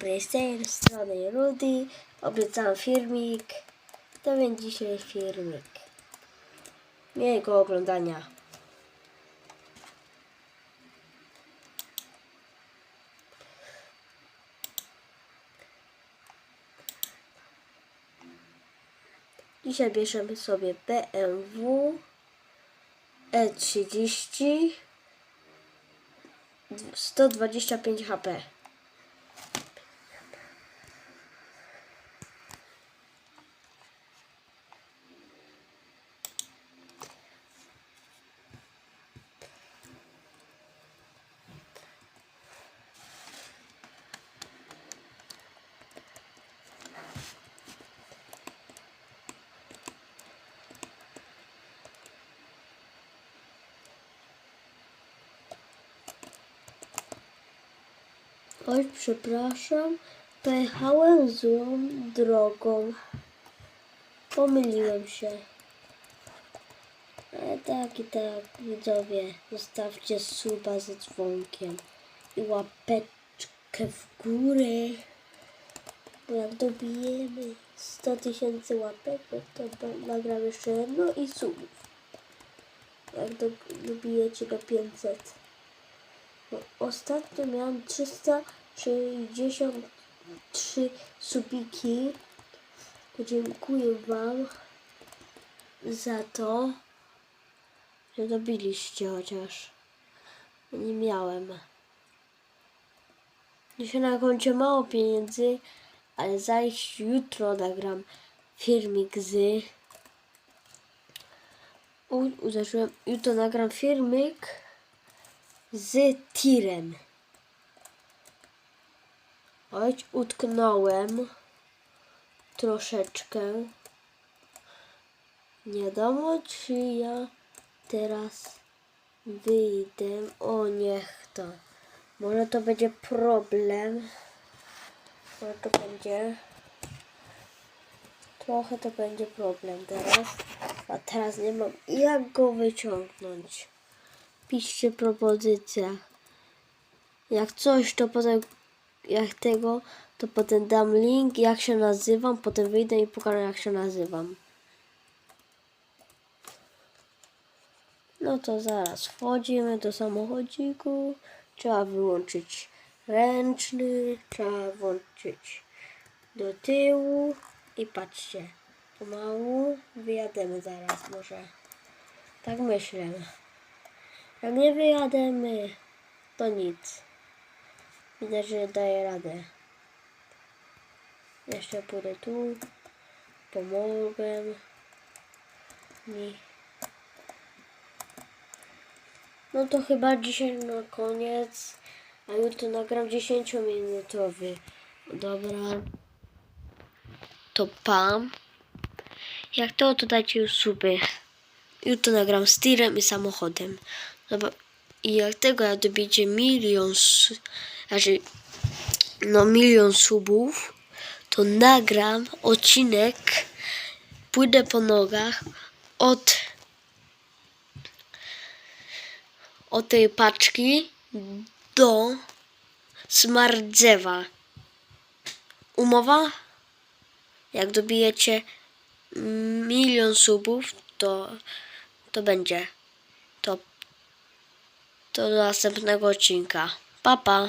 dobry, z tej strony Rudy. Obiecałem filmik. To więc dzisiaj filmik. Miłego oglądania. Dzisiaj bierzemy sobie BMW E30 125 HP. Oj, przepraszam, pojechałem złą drogą. Pomyliłem się. Ale tak i tak, widzowie, zostawcie suba ze dzwonkiem i łapeczkę w górę. Bo jak dobijemy 100 tysięcy łapeczek, to nagram jeszcze jedno i subów. Jak dobijecie do 500. No, ostatnio miałem 300 63 subiki. Dziękuję Wam za to, że dobiliście chociaż. Nie miałem. Dzisiaj na koncie mało pieniędzy, ale zaś jutro nagram filmik z... U, uderzyłem, jutro nagram filmik z tirem. Chodź, utknąłem troszeczkę. Nie wiadomo, czy ja teraz wyjdę. O, niech to. Może to będzie problem. Może to będzie. Trochę to będzie problem teraz. A teraz nie mam jak go wyciągnąć piszcie propozycje. Jak coś, to potem, jak tego, to potem dam link, jak się nazywam, potem wyjdę i pokażę, jak się nazywam. No to zaraz wchodzimy do samochodziku. Trzeba wyłączyć ręczny, trzeba włączyć do tyłu i patrzcie, pomału wyjademy zaraz może. Tak myślę. Jak nie wyjademy, to nic. Widać, że daję radę. Jeszcze pójdę tu. Pomogę mi. No to chyba dzisiaj na koniec. A jutro nagram 10-minutowy. Dobra. To pam. Jak to, to dajcie już suby. Jutro nagram z tirem i samochodem. Dobra. I jak tego jak dobijecie milion, znaczy no milion subów, to nagram odcinek, pójdę po nogach od od tej paczki do smardzewa. Umowa? Jak dobijecie milion subów, to, to będzie. To do następnego odcinka. Pa, pa.